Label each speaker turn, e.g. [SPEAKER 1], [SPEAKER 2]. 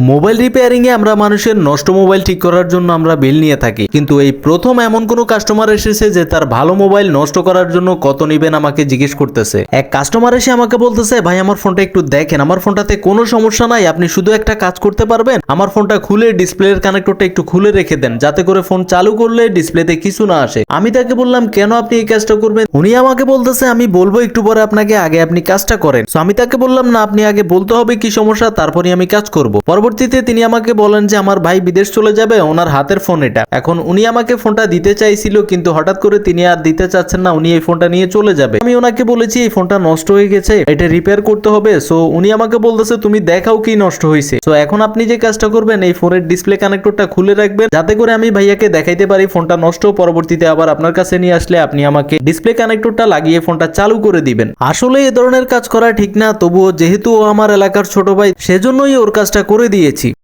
[SPEAKER 1] Mobile repairing এ আমরা মানুষের নষ্ট মোবাইল ঠিক করার জন্য আমরা বিল নিয়ে থাকি। কিন্তু এই প্রথম এমন কোনো কাস্টমার এসেছে যে তার ভালো মোবাইল নষ্ট করার জন্য কত নিবেন আমাকে জিজ্ঞেস করতেছে। এক কাস্টমার এসে আমাকে বলতেছে, ভাই, আমার ফোনটা একটু দেখেন। আমার ফোনটাতে কোনো সমস্যা নাই। আপনি শুধু একটা কাজ করতে পারবেন। আমার ফোনটা খুলে ডিসপ্লের কানেক্টরটা একটু খুলে রেখে দেন। যাতে করে ফোন চালু করলে ডিসপ্লেতে কিছু না আসে। আমি তাকে বললাম, কেন আপনি এই কাজটা করবেন? উনি আমাকে বলতেছে, আমি বলব একটু পরে আপনাকে আগে আপনি কাজটা করেন। তো আমি তাকে বললাম, না, আপনি আগে বলতে হবে কি সমস্যা তারপরে আমি কাজ করব। পরবর্তীতে তিনি আমাকে বলেন যে আমার ভাই বিদেশ চলে যাবে, ওনার হাতের ফোন এটা। এখন উনি আমাকে ফোনটা দিতে চাইছিল, কিন্তু হঠাৎ করে তিনি আর দিতে চাচ্ছেন না, উনি এই ফোনটা নিয়ে চলে যাবে। আমি ওনাকে বলেছি, এই ফোনটা নষ্ট হয়ে গেছে, এটা রিপেয়ার করতে হবে। সো উনি আমাকে বলতেছে, তুমি দেখাও কি নষ্ট হয়েছে সো এখন আপনি যে কাজটা করবেন, এই ফোনের ডিসপ্লে কানেক্টরটা খুলে রাখবেন, যাতে করে আমি ভাইয়াকে দেখাইতে পারি ফোনটা নষ্ট, পরবর্তীতে আবার আপনার কাছে নিয়ে আসলে আপনি আমাকে ডিসপ্লে কানেক্টরটা লাগিয়ে ফোনটা চালু করে দিবেন। আসলে এ ধরনের কাজ করা ঠিক না, তবুও যেহেতু আমার এলাকার ছোট ভাই, সেজন্যই ওর কাজটা করে দিয়েছি